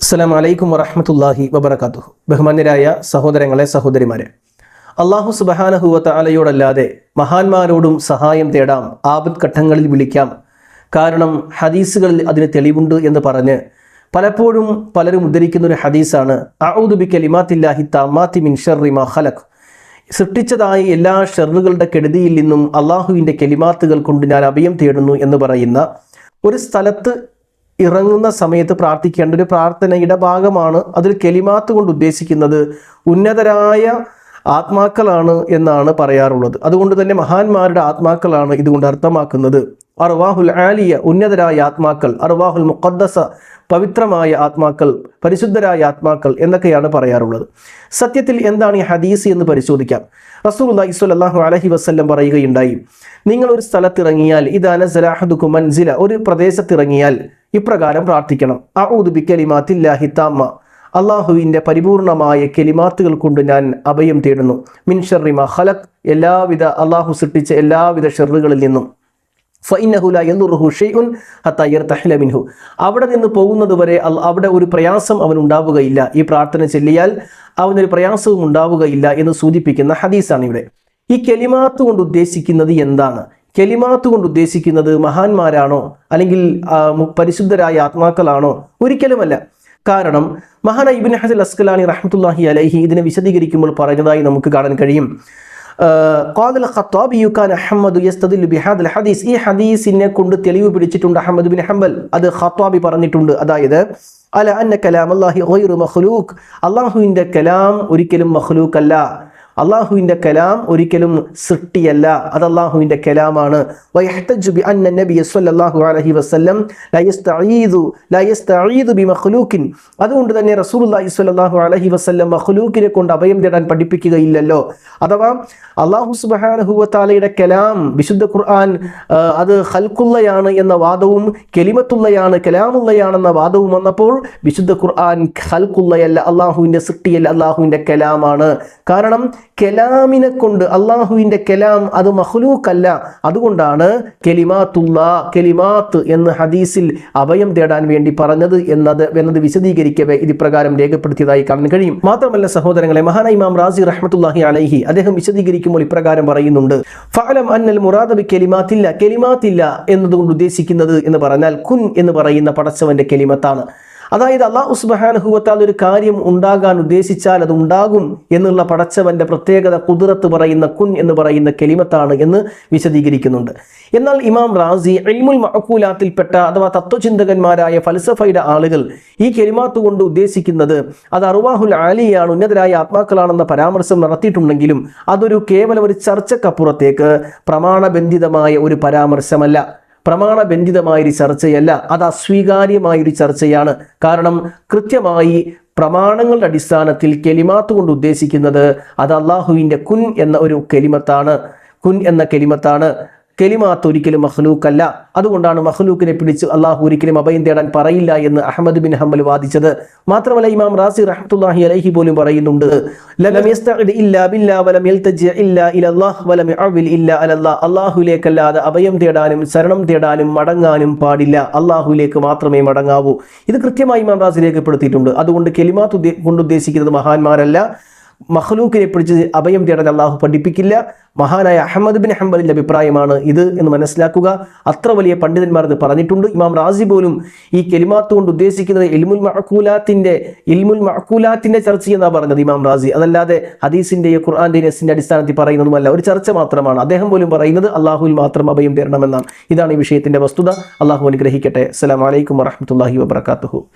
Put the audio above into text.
അസ്സലാം വലൈക്കും വറഹമത്തല്ലാഹി വബർക്കാത്തു ബഹുമാന്യരായ സഹോദരങ്ങളെ സഹോദരിമാരെ അള്ളാഹു സുബഹാനഹുവത്ത അലയോടല്ലാതെ മഹാന്മാരോടും സഹായം തേടാം ആപത് ഘട്ടങ്ങളിൽ വിളിക്കാം. കാരണം ഹദീസുകളിൽ അതിന് തെളിവുണ്ട് എന്ന് പറഞ്ഞ് പലപ്പോഴും പലരും ഉദ്ധരിക്കുന്ന ഒരു ഹദീസാണ് അഊദുബി കലിമാത്തില്ലാഹി താമാത്തി മിൻ മാ എല്ലാ ഷെറുകളുടെ കെടുതിയിൽ നിന്നും അള്ളാഹുവിന്റെ കെലിമാത്തുകൾ കൊണ്ട് ഞാൻ അഭയം തേടുന്നു എന്ന് പറയുന്ന ഒരു സ്ഥലത്ത് ഇറങ്ങുന്ന സമയത്ത് പ്രാർത്ഥിക്കേണ്ട ഒരു പ്രാർത്ഥനയുടെ ഭാഗമാണ് അതിൽ കെലിമാത്ത് കൊണ്ട് ഉദ്ദേശിക്കുന്നത് ഉന്നതരായ ആത്മാക്കളാണ് എന്നാണ് പറയാറുള്ളത്. അതുകൊണ്ട് തന്നെ മഹാന്മാരുടെ ആത്മാക്കളാണ് ഇതുകൊണ്ട് അർത്ഥമാക്കുന്നത്. അർവാഹുൽ ആലിയ ഉന്നതരായ ആത്മാക്കൾ അർവാഹുൽ മുഖദ്ദസ പവിത്രമായ ആത്മാക്കൾ പരിശുദ്ധരായ ആത്മാക്കൾ എന്നൊക്കെയാണ് പറയാറുള്ളത്. സത്യത്തിൽ എന്താണ് ഈ ഹദീസ് എന്ന് പരിശോധിക്കാം. റസൂലുള്ളാഹി സ്വല്ലല്ലാഹു അലൈഹി വസല്ലം പറയുകയുണ്ടായി നിങ്ങൾ ഒരു സ്ഥലത്തിറങ്ങിയാൽ ഇതാണ് സലാഹദുക്കു മൻസില ഒരു പ്രദേശത്തിറങ്ങിയാൽ ഇപ്രകാരം പ്രാർത്ഥിക്കണം. അഊദു കലിമാത്തില്ലാഹി താമ്മ. അള്ളാഹുവിന്റെ പരിപൂർണമായ കെലിമാത്തുകൾ കൊണ്ട് ഞാൻ അഭയം തേടുന്നു. മിൻ ഷർറിമ ഖലഖ്. എല്ലാവിധ അള്ളാഹു സൃഷ്ടിച്ച എല്ലാവിധ ഷെറുകളിൽ നിന്നും. മിൻഹു. അവിടെ നിന്ന് പോകുന്നത് വരെ അവിടെ ഒരു പ്രയാസം അവൻ ഉണ്ടാവുകയില്ല. ഈ പ്രാർത്ഥന ചെല്ലിയാൽ അവനൊരു പ്രയാസവും ഉണ്ടാവുകയില്ല എന്ന് സൂചിപ്പിക്കുന്ന ഹദീസാണ് ഇവിടെ ഈ കെലിമാത്ത് കൊണ്ട് ഉദ്ദേശിക്കുന്നത് എന്താണ്? കെലിമാത്ത് കൊണ്ട് ഉദ്ദേശിക്കുന്നത് മഹാന്മാരാണോ? അല്ലെങ്കിൽ പരിശുദ്ധരായ ആത്മാക്കളാണോ? ഒരിക്കലുമല്ല. കാരണം മഹാന ഇബിൻ ഹസൽ അസ്കലാനി റഹ്മത്തുല്ലാഹി അലൈഹി ഇതിനെ വിശദീകരിക്കുമ്പോൾ പറഞ്ഞതായി നമുക്ക് കാണാൻ കഴിയും. ഖാദൽ ഖത്താബി യുക്കാൻ അഹമ്മദ് യസ്തദിൽ ബിഹാദൽ ഹദീസ്. ഈ ഹദീസിനെ കൊണ്ട് തെളിവ് പിടിച്ചിട്ടുണ്ട് അഹമ്മദ് ബിൻ ഹംബൽ. അത് ഖത്താബി പറഞ്ഞിട്ടുണ്ട്. അതായത് അല അന്ന കലാം അല്ലാഹി ഗൈറു മഖ്ലൂഖ്. അല്ലാഹുവിന്റെ കലാം ഒരിക്കലും മഖ്ലൂഖ് അല്ല അള്ളാഹുവിന്റെ കലാം ഒരിക്കലും സൃഷ്ടിയല്ല. അത് അള്ളാഹുവിന്റെ കലാമാണ്. അതുകൊണ്ട് തന്നെ റസൂലുള്ളാഹി അലഹി വസല്ലം മഖ്ലൂക്കിനെ കൊണ്ട് അഭയം തേടാൻ പഠിപ്പിക്കുകയില്ലല്ലോ. അഥവാ അള്ളാഹു സുബ്ഹാനഹു വതആലയുടെ കലാം വിശുദ്ധ ഖുർആൻ അത് ഹൽക്കുള്ളയാണ് എന്ന വാദവും കെലിമത്തുള്ളയാണ് കലാമുള്ളയാണെന്ന വാദവും വന്നപ്പോൾ വിശുദ്ധ ഖുർആൻ ഹൽക്കുള്ളയല്ല അള്ളാഹുവിന്റെ സൃഷ്ടിയല്ല അള്ളാഹുവിന്റെ കലാമാണ്. കാരണം കലാമിനെ കൊണ്ട് അള്ളാഹുവിന്റെ കലാം അത് മഹ്ലൂക്കല്ല അതുകൊണ്ടാണ് കെലിമാത്തുള്ള കെലിമാത്ത് എന്ന് ഹദീസിൽ അഭയം തേടാൻ വേണ്ടി പറഞ്ഞത് എന്നത് എന്നത് വിശദീകരിക്കവേ ഇത് പ്രകാരം രേഖപ്പെടുത്തിയതായി കാണാൻ കഴിയും. മാത്രമല്ല സഹോദരങ്ങളെ മഹാന ഇമാം റാസി റഹ്മത്തുല്ലാഹി അലൈഹി അദ്ദേഹം വിശദീകരിക്കുമ്പോൾ ഇപ്രകാരം പറയുന്നുണ്ട്. ഫലം അന്നൽ മുറാദബി കെലിമാത്തില്ല കെലിമാത്തില്ല എന്നതുകൊണ്ട് ഉദ്ദേശിക്കുന്നത് എന്ന് പറഞ്ഞാൽ കുൻ എന്ന് പറയുന്ന പടച്ചവന്റെ കെലിമത്താണ്. അതായത് അള്ളാഹു സുബഹാനുഹുവത്താൽ ഒരു കാര്യം ഉണ്ടാകാൻ ഉദ്ദേശിച്ചാൽ അത് ഉണ്ടാകും എന്നുള്ള പടച്ചവന്റെ പ്രത്യേകത കുതിരത്ത് പറയുന്ന കുൻ എന്ന് പറയുന്ന കെലിമത്താണ് എന്ന് വിശദീകരിക്കുന്നുണ്ട്. എന്നാൽ ഇമാം റാസി ഇൽമുൽ മഹക്കൂലാത്തിൽപ്പെട്ട അഥവാ തത്വചിന്തകന്മാരായ ഫലസഫയുടെ ആളുകൾ ഈ കെലിമാത്ത് കൊണ്ട് ഉദ്ദേശിക്കുന്നത് അത് അറുവാഹുൽ ആലിയാണ് ഉന്നതരായ ആത്മാക്കളാണെന്ന പരാമർശം നടത്തിയിട്ടുണ്ടെങ്കിലും അതൊരു കേവലം ഒരു ചർച്ചക്കപ്പുറത്തേക്ക് പ്രമാണബന്ധിതമായ ഒരു പരാമർശമല്ല. പ്രമാണബന്ധിതമായൊരു ചർച്ചയല്ല അത് അസ്വീകാര്യമായൊരു ചർച്ചയാണ്. കാരണം കൃത്യമായി പ്രമാണങ്ങളുടെ അടിസ്ഥാനത്തിൽ കെലിമാത്ത് കൊണ്ട് ഉദ്ദേശിക്കുന്നത് അത് അള്ളാഹുവിന്റെ കുൻ എന്ന ഒരു കെലിമത്താണ്. കുൻ എന്ന കെലിമത്താണ്. കെലിമാത്ത് ഒരിക്കലും മഹ്ലൂക്കല്ല അതുകൊണ്ടാണ് മഹ്ലൂക്കിനെ പിടിച്ച് അള്ളാഹു ഒരിക്കലും അഭയം തേടാൻ പറയില്ല എന്ന് അഹമ്മദ് ബിൻ ഹമ്മൽ വാദിച്ചത്. മാത്രമല്ല ഇമാം റാസി റഹ്മത്തുല്ലാഹി അലഹി പോലും പറയുന്നുണ്ട് അള്ളാഹുവിലേക്കല്ലാതെ അഭയം തേടാനും ശരണം തേടാനും മടങ്ങാനും പാടില്ല. അള്ളാഹുലേക്ക് മാത്രമേ മടങ്ങാവൂ. ഇത് കൃത്യമായി ഇമാം റാസി രേഖപ്പെടുത്തിയിട്ടുണ്ട്. അതുകൊണ്ട് കെലിമാത്ത് കൊണ്ടുദ്ദേശിക്കുന്നത് മഹാന്മാരല്ല. മഹ്ലൂക്കിനെ പിടിച്ച് അഭയം തേടാൻ അള്ളാഹു പഠിപ്പിക്കില്ല. മഹാനായ അഹമ്മദ് ബിൻ ഹംബലിന്റെ അഭിപ്രായമാണ് ഇത് എന്ന് മനസ്സിലാക്കുക. അത്ര വലിയ പണ്ഡിതന്മാർ ഇത് പറഞ്ഞിട്ടുണ്ട്. ഇമാം റാസി പോലും ഈ കെലിമാത്ത് കൊണ്ട് ഉദ്ദേശിക്കുന്നത് ഇൽമുൽ മഹക്കൂലാത്തിന്റെ ഇൽമുൽ മഹക്കൂലാത്തിന്റെ ചർച്ച എന്നാണ് പറഞ്ഞത് ഇമാം റാസി? അതല്ലാതെ ഹദീസിന്റെയോ ഖുർആന്റെ നസിന്റെ അടിസ്ഥാനത്തിൽ പറയുന്നതുമല്ല. ഒരു ചർച്ച മാത്രമാണ്. അദ്ദേഹം പോലും പറയുന്നത് അള്ളാഹുവിൽ മാത്രം അഭയം തേടണമെന്നാണ്. ഇതാണ് ഈ വിഷയത്തിന്റെ വസ്തുത. അള്ളാഹു അനുഗ്രഹിക്കട്ടെ. അസ്സലാമലൈക്കും അലൈക്കും വറഹ്മത്തുള്ളാഹി വബറകാതുഹു.